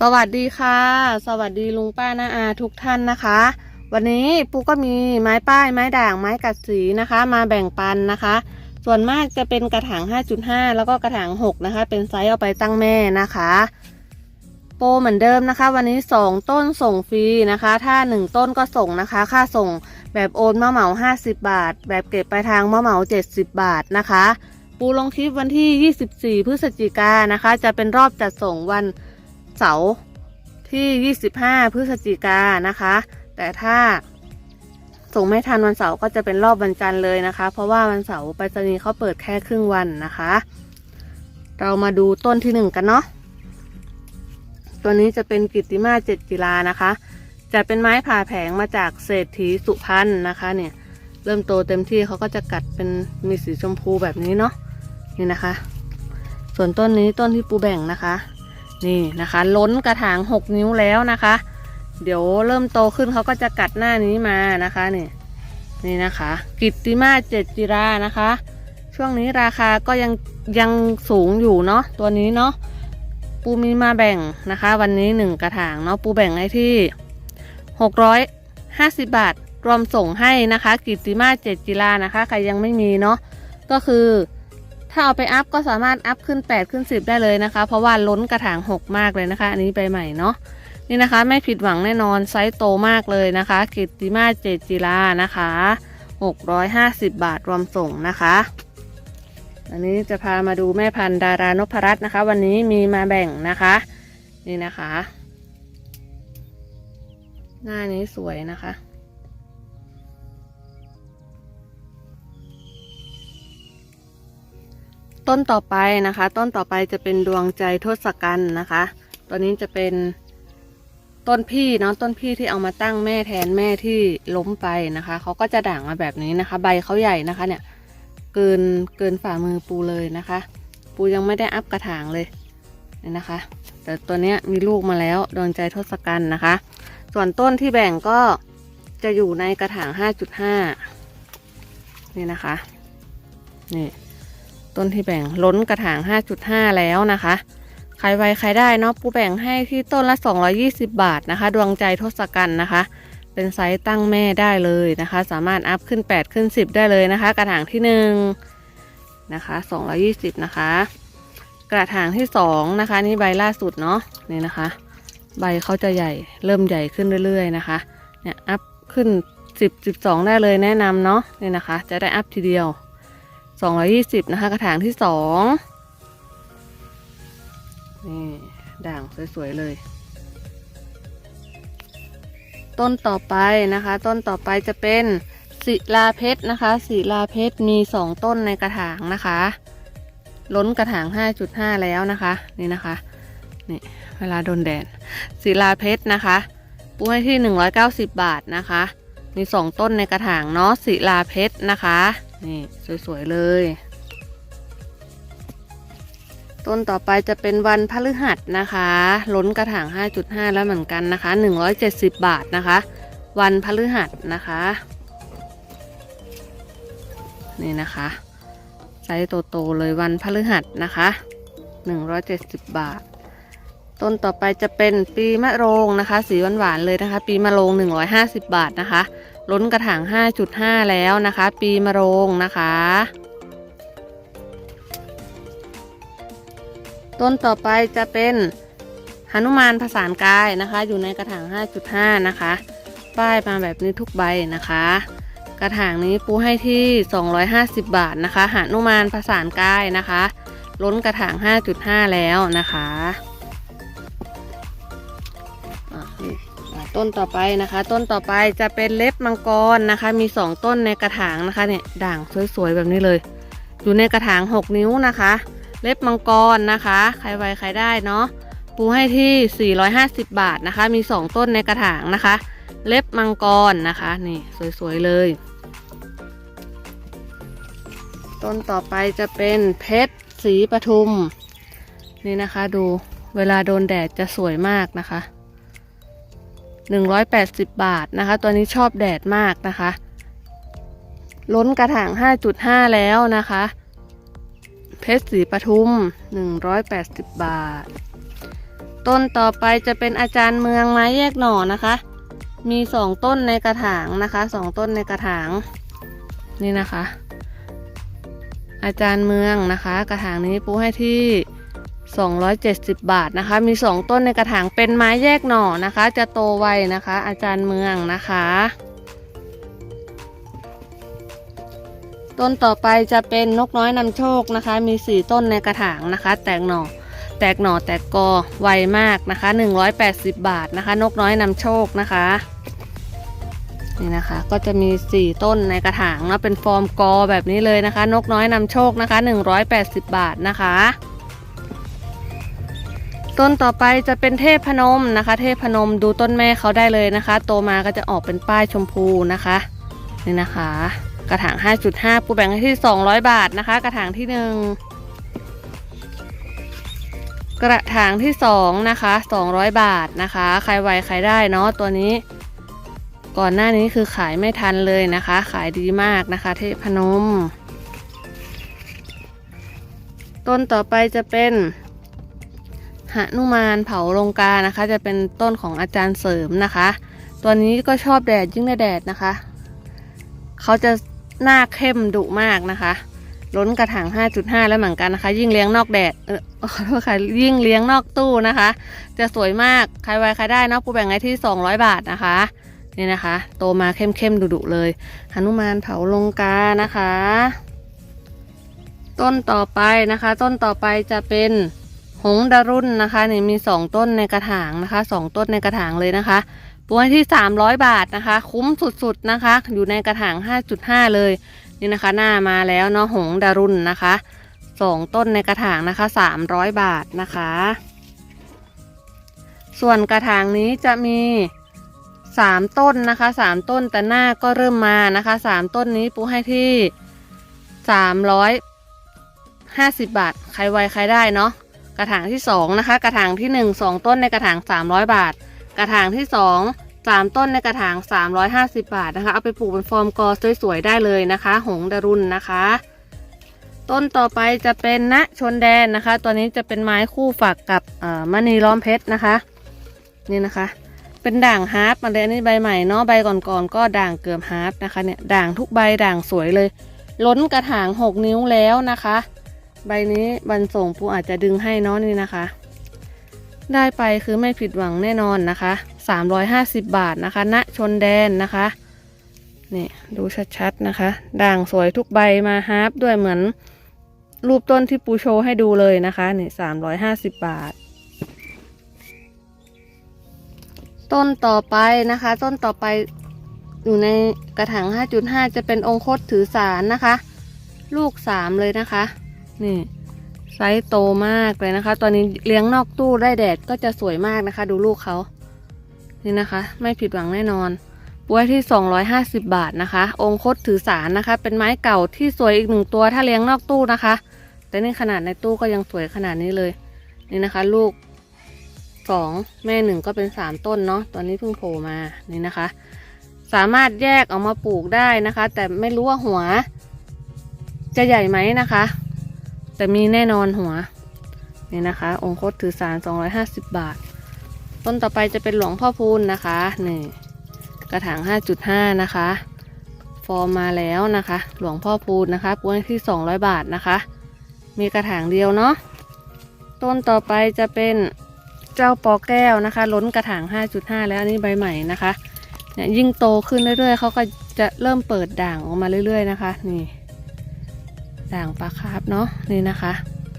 สวัสดีค่ะ สวัสดีลุงป้าน้าอาทุกท่านนะคะ วันนี้ปูก็มีไม้ป้ายไม้ด่างไม้กัดสีนะคะ มาแบ่งปันนะคะ ส่วนมากจะเป็นกระถาง 5.5 แล้วก็กระถาง 6 นะคะ เป็นไซส์เอาไปตั้งแม่นะคะ โปรเหมือนเดิมนะคะ วันนี้ 2 ต้นส่งฟรีนะคะ ถ้า 1 ต้นก็ส่งนะคะ ค่าส่งแบบโอนมะเหมา 50 บาท แบบเก็บปลายทางมะเหมา 70 บาทนะคะ ปูลงคลิปวันที่ 24 พฤศจิกายนนะคะ จะเป็นรอบจัดส่งวัน เสาร์ที่ 25 พฤศจิกายนนะคะ แต่ถ้าส่งไม่ทันวันเสาร์ก็จะเป็นรอบวันจันทร์เลยนะคะ เพราะว่าวันเสาร์ไปรษณีย์เขาเปิดแค่ครึ่งวันนะคะ เรามาดูต้นที่หนึ่งกันเนาะตัวนี้จะเป็นกิตติมาเจ็ดกีฬานะคะ จะเป็นไม้ผ่าแผงมาจากเศรษฐีสุพรรณนะคะเนี่ยเริ่มโตเต็มที่เขาก็จะกัดเป็นมีสีชมพูแบบนี้เนาะนี่นะคะ ส่วนต้นนี้ต้นที่ปูแบ่งนะคะ นี่นะคะ ล้นกระถาง 6 นิ้วแล้วนะคะ เดี๋ยวเริ่มโตขึ้นเขาก็จะกัดหน้านี้มานะคะนี่นี่นะคะ กิตติมาเจจิรานะคะ ช่วงนี้ราคาก็ยังยังสูงอยู่เนาะตัวนี้เนาะปูมีมาแบ่งนะคะ วันนี้หนึ่งกระถางเนาะปูแบ่งให้ที่ 650 บาท รวมส่งให้นะคะ กิตติมาเจจิรานะคะ ใครยังไม่มีเนาะก็คือ ถ้าเอาไปอัพก็สามารถอัพขึ้น 8 ขึ้น 10 ได้เลยนะคะ เพราะว่าล้นกระถาง 6 มากเลยนะคะ อันนี้ใบใหม่เนาะนี่นะคะ ไม่ผิดหวังแน่นอนไซส์โตมากเลยนะคะกิตติมาเจจิลานะคะ 650 บาทรวมส่งนะคะอันนี้จะพามาดูแม่พันธุ์ดารานพรัตน์นะคะ วันนี้มีมาแบ่งนะคะ นี่นะคะ หน้านี้สวยนะคะ ต้นต่อไปนะคะ ต้นต่อไปจะเป็นดวงใจทศกัณฐ์นะคะ ตัวนี้จะเป็นต้นพี่เนาะต้นพี่ที่เอามาตั้งแม่แทนแม่ที่ล้มไปนะคะเขาก็จะด่างมาแบบนี้นะคะ ใบเขาใหญ่นะคะ เนี่ย เกินเกินฝ่ามือปูเลยนะคะ ปูยังไม่ได้อัพกระถางเลยเนี่ยนะคะ แต่ตัวเนี้ยมีลูกมาแล้วดวงใจทศกัณฐ์นะคะ ส่วนต้นที่แบ่งก็จะอยู่ในกระถาง 5.5 นี่นะคะ นี่ ต้นที่แบ่งล้นกระถาง 5.5 แล้วนะคะ ใครไวใครได้เนาะปูแบ่งให้ที่ต้นละ 220 บาทนะคะ ดวงใจทศกัณฐ์นะคะ เป็นไซส์ตั้งแม่ได้เลยนะคะ สามารถอัพขึ้น 8 ขึ้น 10 ได้เลยนะคะ กระถางที่1นะคะ220 นะคะ กระถางที่2นะคะนี่ใบล่าสุดเนาะนี่นะคะ ใบเขาจะใหญ่เริ่มใหญ่ขึ้นเรื่อยๆนะคะเนี่ยอัพขึ้น 10 12 ได้เลยแนะนำเนาะนี่นะคะ จะได้อัพทีเดียว 220 นะคะ กระถางที่สองนี่ด่างสวย ๆ เลย ต้นต่อไปนะคะ ต้นต่อไปจะเป็นศิลาเพชรนะคะศิลาเพชรมี2ต้นในกระถางนะคะ ล้นกระถาง 5.5 แล้วนะคะ นี่นะคะนี่เวลาโดนแดดศิลาเพชรนะคะปูให้ที่ 190 บาทนะคะ มี2ต้นในกระถางเนาะศิลาเพชรนะคะ นี่สวยๆเลย ต้นต่อไปจะเป็นวันพฤหัสนะคะ ล้นกระถาง 5.5 แล้วเหมือนกันนะคะ 170 บาทนะคะ วันพฤหัสนะคะ นี่นะคะไซส์โตๆเลยวันพฤหัสนะคะ 170 บาท ต้นต่อไปจะเป็นปีมะโรงนะคะ สีหวานๆเลยนะคะ ปีมะโรง 150 บาทนะคะ ล้นกระถาง 5.5 แล้วนะคะ ปีมะโรงนะคะ ต้นต่อไปจะเป็นหนุมานผสานกายนะคะ อยู่ในกระถาง 5.5 นะคะ ป้ายมาแบบนี้ทุกใบนะคะ กระถางนี้ปูให้ที่ 250 บาทนะคะหนุมานผสานกายนะคะ ล้นกระถาง 5.5 แล้วนะคะอะ ต้นต่อไปนะคะ ต้นต่อไปจะเป็นเล็บมังกรนะคะ มี2ต้นในกระถางนะคะเนี่ยด่างสวยๆแบบนี้เลย อยู่ในกระถาง 6 นิ้วนะคะ เล็บมังกรนะคะ ใครไวใครได้เนาะปูให้ที่ 450 บาทนะคะ มี 2 ต้นในกระถางนะคะ เล็บมังกรนะคะนี่สวยๆเลย ต้นต่อไปจะเป็นเพชรสีปทุม นี่นะคะดูเวลาโดนแดดจะสวยมากนะคะ 180 บาทนะคะ ตัวนี้ชอบแดดมากนะคะ ล้นกระถาง 5.5 แล้วนะคะ เพชรสีปทุม 180 บาท ต้นต่อไปจะเป็นอาจารย์เมืองไม้แยกหน่อนะคะ มีสองต้นในกระถางนะคะสองต้นในกระถาง นี่นะคะ อาจารย์เมืองนะคะ กระถางนี้ปูให้ที่ 270 บาทนะคะ มี 2 ต้นในกระถางเป็นไม้แยกหน่อนะคะ จะโตไวนะคะ อาจารย์เมืองนะคะ ต้นต่อไปจะเป็นนกน้อยนำโชคนะคะ มี 4 ต้นในกระถางนะคะ แตกหน่อ แตกหน่อแตกกอไวมากนะคะ 180 บาทนะคะ นกน้อยนำโชคนะคะนี่นะคะก็จะมี 4 ต้นในกระถางเนาะเป็นฟอร์มกอแบบนี้เลยนะคะ นกน้อยนำโชคนะคะ 180 บาทนะคะ ต้นต่อไปจะเป็นเทพพนมนะคะ เทพพนมดูต้นแม่เขาได้เลยนะคะ โตมาก็จะออกเป็นป้ายชมพูนะคะนี่นะคะ กระถาง 5.5 ปูแบ่งให้ที่ 200 บาทนะคะ กระถางที่ 1 กระถางที่ 2 นะคะ 200 บาทนะคะ ใครไวใครได้เนาะตัวนี้ ก่อนหน้านี้คือขายไม่ทันเลยนะคะ ขายดีมากนะคะ เทพนม ต้นต่อไปจะเป็น หนุมานเผาลงกานะคะ จะเป็นต้นของอาจารย์เสริมนะคะ ตัวนี้ก็ชอบแดดยิ่งในแดดนะคะ เขาจะหน้าเข้มดุมากนะคะ ล้นกระถาง 5.5 แล้วเหมือนกันนะคะ ยิ่งเลี้ยงนอกแดดเออขอโทษค่ะยิ่งเลี้ยงนอกตู้นะคะ จะสวยมากใครไวใครได้นอกปูแบ่งให้ที่ 200 บาทนะคะนี่นะคะ โตมาเข้มๆดุๆเลยหนุมานเผาลงกานะคะ ต้นต่อไปนะคะ ต้นต่อไปจะเป็น หงดารุนนะคะนี่มีสองต้นในกระถางนะคะสองต้นในกระถางเลยนะคะปูให้ที่300บาทนะคะ คุ้มสุดๆนะคะ อยู่ในกระถาง5.5เลยนี่นะคะ หน้ามาแล้วเนาะหงดารุนนะคะสองต้นในกระถางนะคะ300บาทนะคะ ส่วนกระถางนี้จะมี3ต้นนะคะ3ต้นแต่หน้าก็เริ่มมานะคะ3ต้นนี้ปูให้ที่350บาท ใครไวใครได้เนาะ กระถางที่2นะคะ กระถางที่ 1 2 ต้นในกระถาง 300 บาท กระถางที่ 2 3 ต้นในกระถาง 350 บาทนะคะ เอาไปปลูกเป็นฟอร์มกอสวยๆได้เลยนะคะ หงดารุนนะคะ ต้นต่อไปจะเป็นณชนแดนนะคะ ตัวนี้จะเป็นไม้คู่ฝักกับมณีล้อมเพชรนะคะ นี่นะคะ เป็นด่างฮาร์ปมาเลยอันนี้ใบใหม่เนาะใบก่อนๆก็ด่างเกือบฮาร์ปนะคะเนี่ยด่างทุกใบด่างสวยเลย ล้นกระถาง 6 นิ้วแล้วนะคะ ใบนี้บันส่งปูอาจจะดึงให้เนาะนี่นะคะ ได้ไปคือไม่ผิดหวังแน่นอนนะคะ 350 บาทนะคะณชนแดนนะคะนี่ดูชัดๆนะคะ ด่างสวยทุกใบมาฮาร์ปด้วยเหมือนรูปต้นที่ปูโชว์ให้ดูเลยนะคะนี่350บาท ต้นต่อไปนะคะ ต้นต่อไปอยู่ในกระถาง 5.5 จะเป็นองคตถือสารนะคะ ลูก3เลยนะคะ นี่ไซส์โตมากเลยนะคะ ตอนนี้เลี้ยงนอกตู้ได้แดดก็จะสวยมากนะคะ ดูลูกเขานี่นะคะ ไม่ผิดหวังแน่นอนปวยที่ 250 บาทนะคะ องคตถือสารนะคะ เป็นไม้เก่าที่สวยอีกหนึ่งตัวถ้าเลี้ยงนอกตู้นะคะ แต่นี่ขนาดในตู้ก็ยังสวยขนาดนี้เลย นี่นะคะ ลูกสองแม่หนึ่งก็เป็นสามต้นเนาะตอนนี้เพิ่งโผล่มานี่นะคะ สามารถแยกออกมาปลูกได้นะคะ แต่ไม่รู้ว่าหัว จะใหญ่ไหมนะคะ แต่มีแน่นอนหัวนี่นะคะ องคตถือสาร 250 บาท ต้นต่อไปจะเป็นหลวงพ่อพูนนะคะนี่กระถาง 5.5 นะคะ ฟอร์มมาแล้วนะคะ หลวงพ่อพูนนะคะปูให้ที่ 200 บาทนะคะ มีกระถางเดียวเนาะต้นต่อไปจะเป็นเจ้าปอแก้วนะคะ ล้นกระถาง 5.5 แล้วอันนี้ใบใหม่นะคะเนี่ยยิ่งโตขึ้นเรื่อยๆเขาก็จะเริ่มเปิดด่างออกมาเรื่อย ๆ นะคะ นี่ ด่างปลาคาร์ฟเนาะนี่นะคะ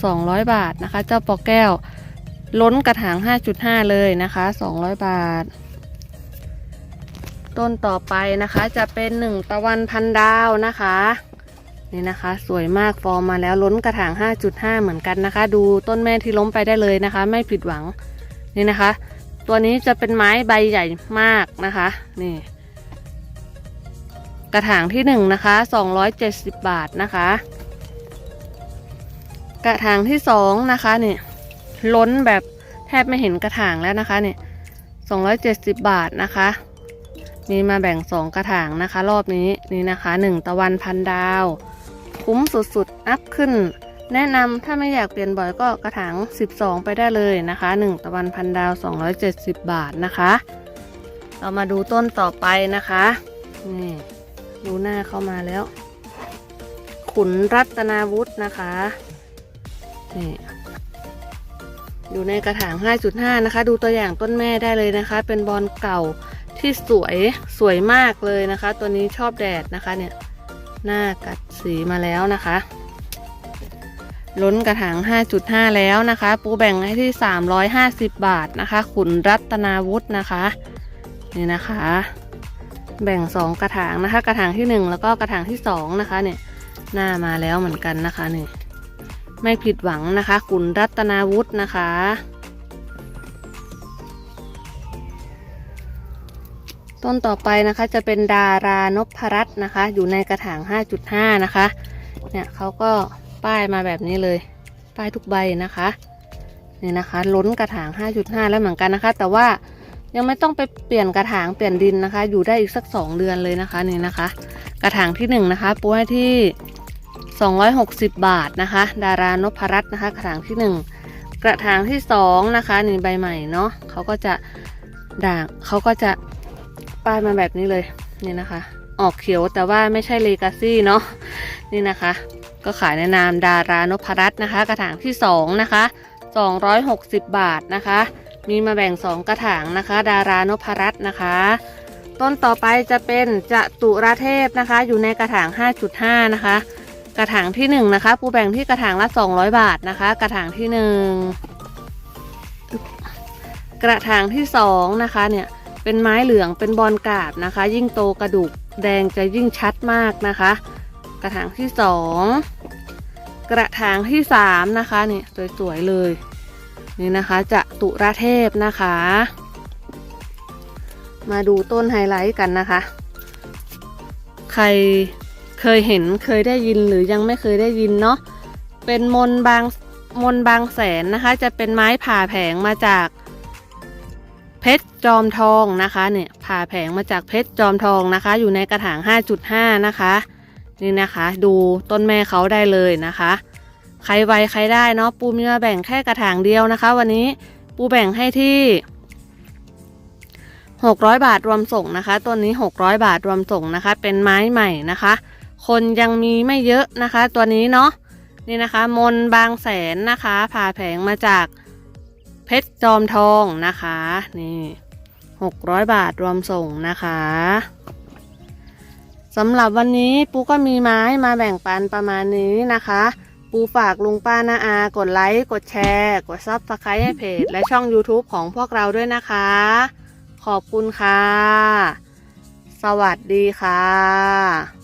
200 บาทนะคะ เจ้าปอแก้ว ล้นกระถาง 5.5 เลยนะคะ 200 บาท ต้นต่อไปนะคะจะเป็นหนึ่งตะวันพันดาวนะคะนี่นะคะ สวยมากฟอร์มมาแล้วล้นกระถาง 5.5 เหมือนกันนะคะ ดูต้นแม่ที่ล้มไปได้เลยนะคะ ไม่ผิดหวังนี่นะคะ ตัวนี้จะเป็นไม้ใบใหญ่มากนะคะนี่กระถางที่หนึ่งนะคะ270 บาทนะคะ กระถางที่สองนะคะเนี่ยล้นแบบแทบไม่เห็นกระถางแล้วนะคะเนี่ย270บาทนะคะ มีมาแบ่งสองกระถางนะคะ รอบนี้นี่นะคะหนึ่งตะวันพันดาว คุ้มสุดๆ อัพขึ้น แนะนำถ้าไม่อยากเปลี่ยนบ่อยก็กระถาง12ไปได้เลยนะคะ1ตะวันพันดาว270บาทนะคะ เรามาดูต้นต่อไปนะคะนี่ดูหน้าเข้ามาแล้ว ขุนรัตนาวุฒินะคะ นี่อยู่ในกระถาง 5.5 นะคะ ดูตัวอย่างต้นแม่ได้เลยนะคะ เป็นบอลเก่าที่สวยสวยมากเลยนะคะ ตัวนี้ชอบแดดนะคะเนี่ยหน้ากัดสีมาแล้วนะคะ ล้นกระถาง 5.5 แล้วนะคะ ปูแบ่งให้ที่ 350 บาทนะคะ ขุนรัตนาวุฒินะคะนี่นะคะ แบ่ง 2 กระถางนะคะ กระถางที่ 1 แล้วก็กระถางที่ 2 นะคะเนี่ยหน้ามาแล้วเหมือนกันนะคะนี่ ไม่ผิดหวังนะคะขุนรัตนาวุฒินะคะ ต้นต่อไปนะคะจะเป็นดารานพรัตน์นะคะ อยู่ในกระถาง 5.5 นะคะ เนี่ยเขาก็ป้ายมาแบบนี้เลย ป้ายทุกใบนะคะนี่นะคะ ล้นกระถาง 5.5 แล้วเหมือนกันนะคะ แต่ว่ายังไม่ต้องไปเปลี่ยนกระถางเปลี่ยนดินนะคะ อยู่ได้อีกสัก 2 เดือนเลยนะคะนี่นะคะ กระถางที่1นะคะปูให้ที่ 260 บาทนะคะ ดารานพรัตน์นะคะ กระถางที่ 1 กระถางที่2นะคะนี่ใบใหม่เนาะเขาก็จะด่างเขาก็จะป้ายมาแบบนี้เลยนี่นะคะ ออกเขียวแต่ว่าไม่ใช่เลกาซี่เนาะนี่นะคะ ก็ขายในนามดารานพรัตน์นะคะ กระถางที่2นะคะ260 บาทนะคะ มีมาแบ่ง 2 กระถางนะคะ ดารานพรัตน์นะคะต้นต่อไปจะเป็นจตุรเทพนะคะ อยู่ในกระถาง 5.5 นะคะ กระถางที่1นะคะปูแบ่งที่กระถางละ 200 บาทนะคะ กระถางที่ 1 กระถางที่2นะคะเนี่ยเป็นไม้เหลืองเป็นบอลกาบนะคะ ยิ่งโตกระดูกแดงจะยิ่งชัดมากนะคะ กระถางที่ 2 กระถางที่3นะคะนี่สวยๆเลยนี่นะคะจะตุระเทพนะคะ มาดูต้นไฮไลท์กันนะคะ ใคร เคยเห็นเคยได้ยินหรือยังไม่เคยได้ยินเนาะเป็นมนบางมนบางแสนนะคะ จะเป็นไม้ผ่าแผงมาจากเพชรจอมทองนะคะเนี่ยผ่าแผงมาจากเพชรจอมทองนะคะ อยู่ในกระถาง 5.5 นะคะ นี่นะคะ ดูต้นแม่เขาได้เลยนะคะ ใครไวใครได้เนาะปูมีมาแบ่งแค่กระถางเดียวนะคะ วันนี้ปูแบ่งให้ที่ 600 บาทรวมส่งนะคะต้นนี้ 600 บาทรวมส่งนะคะ เป็นไม้ใหม่นะคะ คนยังมีไม่เยอะนะคะ ตัวนี้เนาะนี่นะคะ มนบางแสนนะคะผ่าแผงมาจากเพชรจอมทองนะคะ นี่600บาทรวมส่งนะคะสำหรับวันนี้ปูก็มีไม้มาแบ่งปันประมาณนี้นะคะ ปูฝากลุงป้านาอา กดไลค์ กดแชร์ กดซับสไครต์ให้เพจ และช่อง YouTube ของพวกเราด้วยนะคะ ขอบคุณค่ะ สวัสดีค่ะ